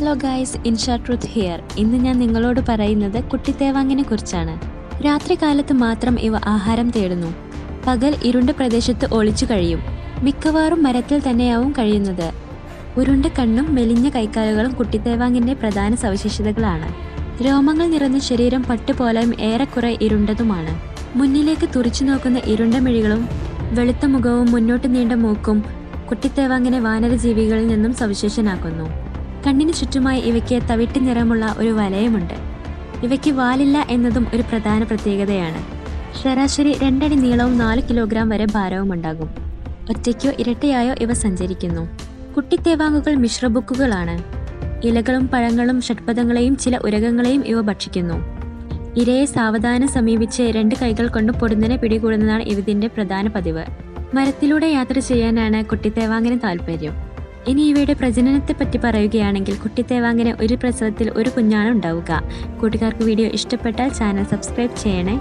Hello guys Insha truth here ഇന്ന് ഞാൻ നിങ്ങളോട് പറയുന്നത് കുട്ടിത്തേവാങ്ങിനെ കുറിച്ചാണ്. രാത്രികാലത്ത് മാത്രം ഇവ ആഹാരം തേടുന്നു. പകൽ ഇരുണ്ട പ്രദേശത്ത് ഒളിച്ചു കഴിയും. മിക്കവാറും മരത്തിൽ തന്നെയാവും കഴിയുന്നത്. ഉരുണ്ട കണ്ണും മെലിഞ്ഞ കൈക്കാലുകളും കുട്ടിത്തേവാങ്ങിന്റെ പ്രധാന സവിശേഷതകളാണ്. രോമങ്ങൾ നിറഞ്ഞ ശരീരം പട്ടുപോലെയും ഏറെക്കുറെ ഇരുണ്ടതുമാണ്. മുന്നിലേക്ക് തുറിച്ചു നോക്കുന്ന ഇരുണ്ട മിഴികളും വെളുത്ത മുഖവും മുന്നോട്ട് നീണ്ട മൂക്കും കുട്ടിത്തേവാങ്ങിനെ വാനരജീവികളിൽ നിന്നും സവിശേഷനാക്കുന്നു. കണ്ണിന് ചുറ്റുമായി ഇവയ്ക്ക് തവിട്ടി നിറമുള്ള ഒരു വലയമുണ്ട്. ഇവയ്ക്ക് വാലില്ല എന്നതും ഒരു പ്രധാന പ്രത്യേകതയാണ്. ശരാശരി രണ്ടടി നീളവും നാല് കിലോഗ്രാം വരെ ഭാരവും ഉണ്ടാകും. ഒറ്റയ്ക്കോ ഇരട്ടയായോ ഇവ സഞ്ചരിക്കുന്നു. കുട്ടിത്തേവാങ്ങുകൾ മിശ്രബുക്കുകളാണ് ഇലകളും പഴങ്ങളും ഷഡ്പഥങ്ങളെയും ചില ഉരകങ്ങളെയും ഇവ ഭക്ഷിക്കുന്നു. ഇരയെ സാവധാനം സമീപിച്ച് രണ്ട് കൈകൾ കൊണ്ട് പൊടുന്നനെ പിടികൂടുന്നതാണ് ഇതിന്റെ പ്രധാന പതിവ്. മരത്തിലൂടെ യാത്ര ചെയ്യാനാണ് കുട്ടിത്തേവാങ്ങിന് താല്പര്യം. ഇനി ഇവയുടെ പ്രജനനത്തെ പറ്റി പറയുകയാണെങ്കിൽ കുട്ടിത്തേവാങ്ങിന് ഒരു പ്രസവത്തിൽ ഒരു കുഞ്ഞാണ് ഉണ്ടാവുക. കൂട്ടുകാർക്ക് വീഡിയോ ഇഷ്ടപ്പെട്ടാൽ ചാനൽ സബ്സ്ക്രൈബ് ചെയ്യണേ.